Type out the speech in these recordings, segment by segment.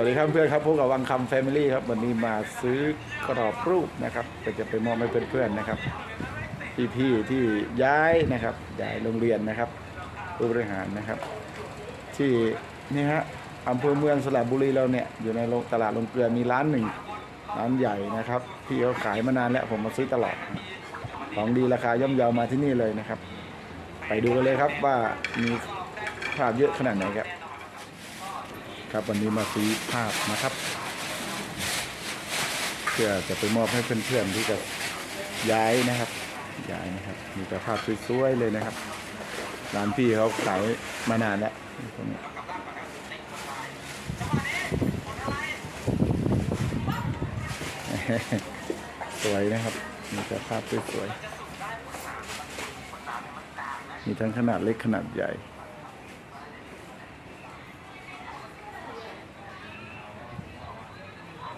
วัสดีครับเพื่อนครับพบกับวังคำแฟมิลี่ครับวันนี้มาซื้อกรอบรูปนะครับก็จะไปมอบให้เพื่อนๆนะครับ พี่ๆที่ย้ายนะครับย้ายโรงเรียนนะครับผู้บริหารนะครับ ที่นี่ฮะอำเภอเมืองสระบุรีเราเนี่ยอยู่ในตลาดโรงเกลือมีร้านหนึ่งร้านใหญ่นะครับที่เขาขายมานานแล้วผมมาซื้อตลอดของดีราคาย่อมเยาวมาที่นี่เลยนะครับ ไปดูกันเลยครับว่ามีภาพเยอะขนาดไหนครับ ครับวันนี้มาซื้อภาพนะครับ เพื่อจะไปมอบให้เพื่อนๆที่จะย้ายนะครับย้ายนะครับ มีแต่ภาพสวยๆเลยนะครับร้านพี่เขาขายมานานแล้วตรงนี้สวยนะครับ มีแต่ภาพสวยๆมีทั้งขนาดเล็กขนาดใหญ่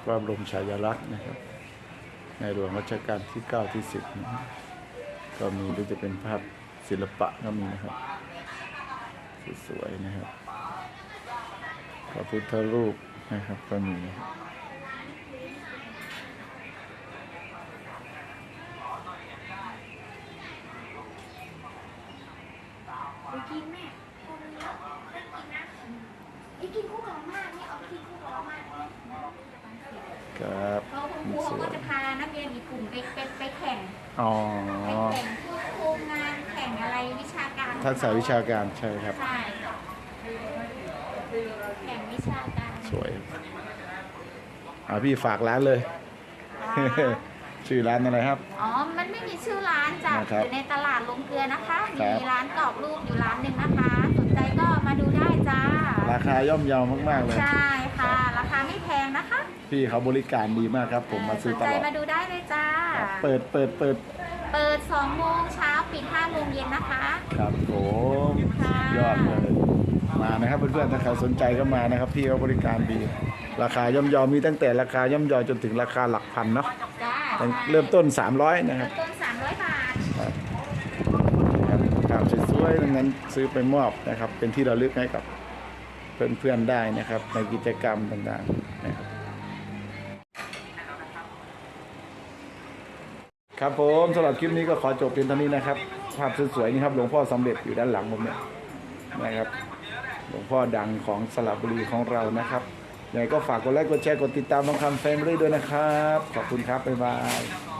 พระบรมฉายาลักษณ์นะครับ ในหลวงรัชกาลที่ 9 ที่ 10นะครับก็มีหรือจะเป็นภาพศิลปะก็มีนะครับ สวยๆนะครับพระพุทธรูปนะครับก็มีนะครับกินแม่คนเยอะได้กินนะไอ้กินคู่กับมาเนี่ยเอากินคู่กับมาเนี่ย ครับ เพราะคุณครูสเขาวก็ยจะพานักเรียนอีกกลุ่มไปไปไปแข่งอ๋อ ไปแข่งพวกโครงงานแข่งอะไรวิชาการทักษะวิชาการใช่ครับ ใช่แข่งวิชาการสวยอ่าพี่ฝากร้านเลยอ๋อชื่อร้านอะไรครับ อ๋อ มันไม่มีชื่อร้านจ้ะนะครับอยู่ในตลาดลงเกลือนะคะ ครับ มีร้านกรอบรูปอยู่ร้านหนึ่งนะคะ สนใจก็มาดูได้จ้า ราคาย่อมเยาวมาก ๆ เลย ใช่ พี่เขาบริการดีมากครับ ผมมาซื้อสนตใจลอดมาดูได้เลยจ้าครับเปิดเปิดเปิดเปิด2โมงเช้าปิด5โมงเย็นนะคะ ครับผมค่ะ ยอดเลยมานะครับเพื่อนๆถ้าใครสนใจก็มานะครับ พี่เขาบริการดี ราคาย่อมเยาวมีตั้งแต่ราคาย่อมเยาวจนถึงราคาหลักพันเนาะจ้าตั้งเริ่มต้น 300 นะครับ เริ่มต้น300 บาท ครับครับครับสวยๆดังนั้นซื้อไปมอบนะครับ เป็นที่ระลึกให้กับเพื่อนๆได้นะครับ ในกิจกรรมต่างๆ ครับผมสำหรับคลิปนี้ก็ขอจบเพียงเท่านี้นะครับภาพสวยๆนี่ครับหลวงพ่อสำเร็จอยู่ด้านหลังผมเนี่ยนะครับ หลวงพ่อดังของสระบุรีของเรานะครับยังไงก็ฝากกดไลค์กดแชร์กดติดตามน้องคำแฟนเลี่ด้วยนะครับ ขอบคุณครับบ๊ายบาย